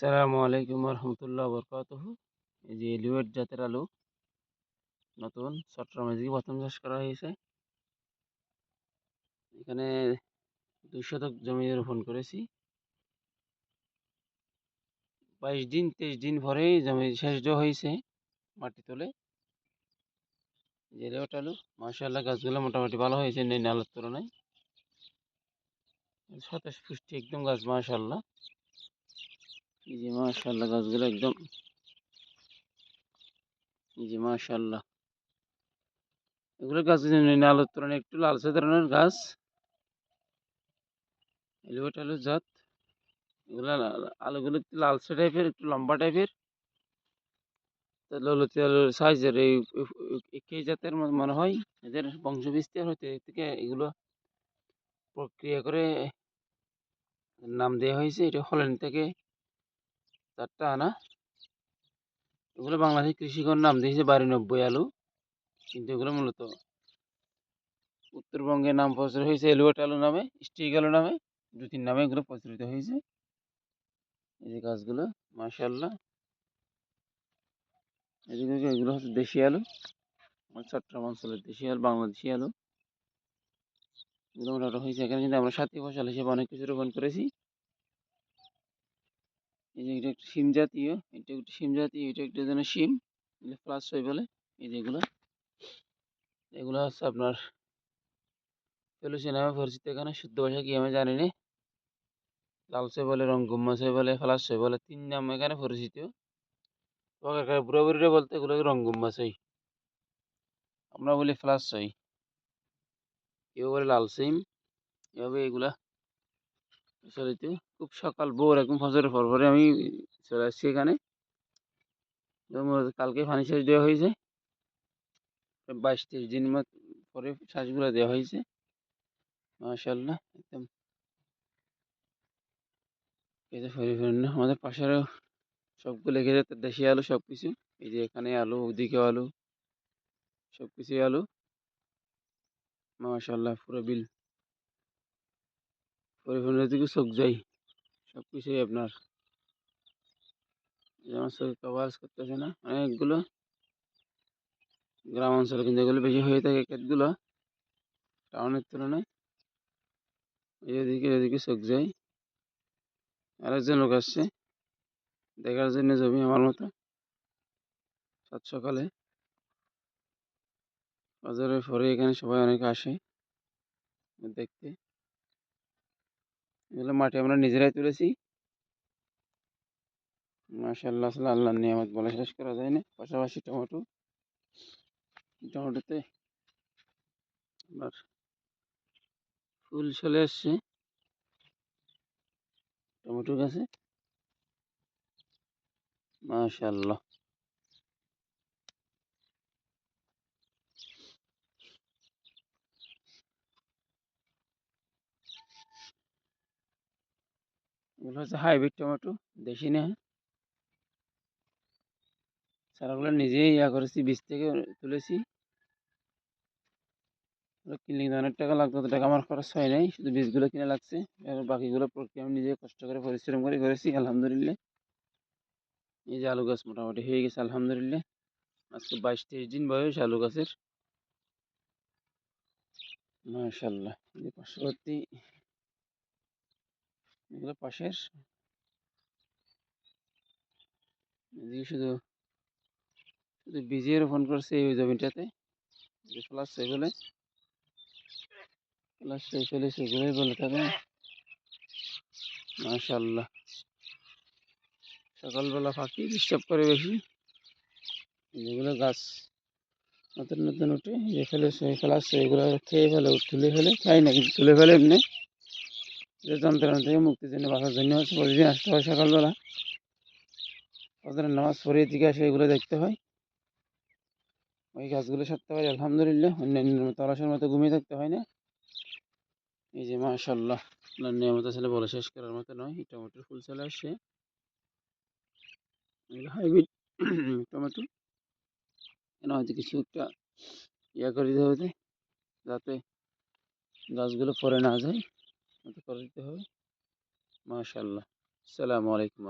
আসসালামু আলাইকুম রহমতুল্লাহ বরকাতহ। এই যে এলিওয়েট জাতের আলু। নতুন চট্টগ্রামে প্রথম চাষ করা হয়েছে। এখানে দুই শতক জমি রোপণ করেছি। বাইশ দিন, তেইশ দিন পরেই জমি শেষ হয়েছে মাটি তোলে। যে আলু মার্শাল্লাহ গাছগুলো মোটামুটি ভালো হয়েছে নেই নালার তুলনায়। সতেজ পুষ্টি একদম গাছ মার্শাল্লাহ এই যে মাশাল্লাহ গাছগুলো একদম। এই যে মাশাল্লাহ এগুলো গাছ আলোর তুলনায় একটু লালচে ধরনের গাছ। এলিভেট আলু জাত। এগুলো আলুগুলো একটু লালচে টাইপের, একটু লম্বা টাইপের। ললতি আলুর সাইজের এই একই জাতের মনে হয়? এদের বংশ বিস্তার হতে থেকে এগুলো প্রক্রিয়া করে নাম দেওয়া হয়েছে, এটা হলেন থেকে চারটা আনা এগুলো বাংলাদেশের কৃষিকর নাম দিয়েছে বাড়ি নব্বই আলু, কিন্তু এগুলো মূলত উত্তরবঙ্গের নাম প্রচার হয়েছে এলুয়েট আলু নামে, স্টিক আলু নামে, দু তিন নামে এগুলো প্রচলিত হয়েছে। এই যে গাছগুলো মার্শাল্লাহ এদিকে এগুলো হচ্ছে দেশি আলু চট্টগ্রাম অঞ্চলের দেশি আলু, বাংলাদেশি আলু। এগুলো হয়েছে। এখানে কিন্তু আমরা সাথী ফসল হিসেবে অনেক কিছু রোপণ করেছি এই যে এটা একটা শিম জাতীয়, এটা একটা শিম জাতীয়, এটা একটা যেন শিম প্লাস ছয় বলে, এই যেগুলো এগুলো। হচ্ছে আপনার পেলুসি নামে পরিচিত, এখানে শুদ্ধ ভাষা কি আমি জানি না। লালসে বলে, রং রঙ্গুম্মাসে বলে ফলাসে বলে, তিন নাম এখানে পরিচিত। বুড়াবুড়িরা বলতে এগুলো রঙ্গুম্মাসই আমরা বলি ফ্লাসই কেউ বলে লাল সিম এভাবে এগুলা প্রচলিত খুব সকাল ভোর একদম ফজরের পর পরে আমি চলে আসছি এখানে। কালকে পানি সেচ দেওয়া হয়েছে। বাইশ তেইশ দিন পরে শ্বাসগুলো দেওয়া হয়েছে। মাশাল্লাহ একদম। খেতে পরিপূর্ণ আমাদের পাশেরও সবগুলো যেত দেশি আলু সব কিছু এই যে এখানে আলু ওদিকেও আলু সব কিছুই আলু। মাশাল্লাহ পুরো বিল। পরিপূর্ণ দিকে চোখ যাই সব কিছুই আপনার। যেমন চোখে করতেছে না, অনেকগুলো। গ্রাম অঞ্চলে কিন্তু এগুলো বেশি হয়ে থাকে ক্ষেতগুলো। টাউনের তুলনায়। এদিকে এদিকে চোখ যায় আরেকজন লোক আসছে। দেখার জন্য জমি আমার মতো। সাত সকালে। বাজারের পরে এখানে সবাই অনেকে আসে। দেখতে। এগুলো মাটি আমরা নিজেরাই তুলেছি। মাসাল্লাহ আল্লাহ নিয়ামত বলা শেষ করা যায় না। পাশাপাশি টমেটো, টমেটোতে আবার ফুল চলে আসছে। টমেটো গাছে। মাশাল্লাহ এগুলো হচ্ছে হাইব্রিড টমেটো দেশি না চারাগুলো নিজেই ইয়া করেছি, বীজ থেকে তুলেছি। কিনলে অনেক টাকা লাগতো টাকা আমার খরচ হয় নাই, শুধু বীজগুলো কিনে লাগছে। বাকিগুলো প্রক্রিয়া আমি নিজে কষ্ট করে পরিশ্রম করে করেছি, আলহামদুলিল্লাহ। এই যে আলু গাছ মোটামুটি হয়ে গেছে, আলহামদুলিল্লাহ। আজকে বাইশ তেইশ দিন বয়স আলু গাছের। মাশাল্লাহ পার্শ্ববর্তী এগুলো পাশের। এদিকে শুধু শুধু বীজে রোপণ করছে এই জমিটাতে। প্লাস সেগুলো প্লাস সেগুলো সেগুলোই বলে থাকে মাশাল্লাহ সকালবেলা ফাঁকি ডিস্টার্ব করে বেশি। যেগুলো গাছ নতুন নতুন উঠে, যে ফেলে সেই ফেলাস এগুলো খেয়ে ফেলে তুলে ফেলে খাই না, কিন্তু তুলে ফেলে এমনি। যে যন্ত্রণা থেকে মুক্তির জন্য বাঁচার জন্য প্রতিদিন আসতে হয় সকালবেলা। ওদের নামাজ পড়িয়ে দিকে আসে এগুলো দেখতে হয়। ওই গাছগুলো সারতে হয় আলহামদুলিল্লাহ। অন্যান্য তলাশের মতো ঘুমিয়ে থাকতে হয় না। এই যে মাশাল্লাহ নিয়মিত ছেলে বলে শেষ করার মতো নয়। এই টমেটোর ফুল চলে আসছে। Hybrid tomato. কেন হয়তো কিছু একটা ইয়া করে দিতে হবে যাতে গাছগুলো পরে না যায়। করে দিতে হবে। মাশাল্লাহ আসসালামু আলাইকুম।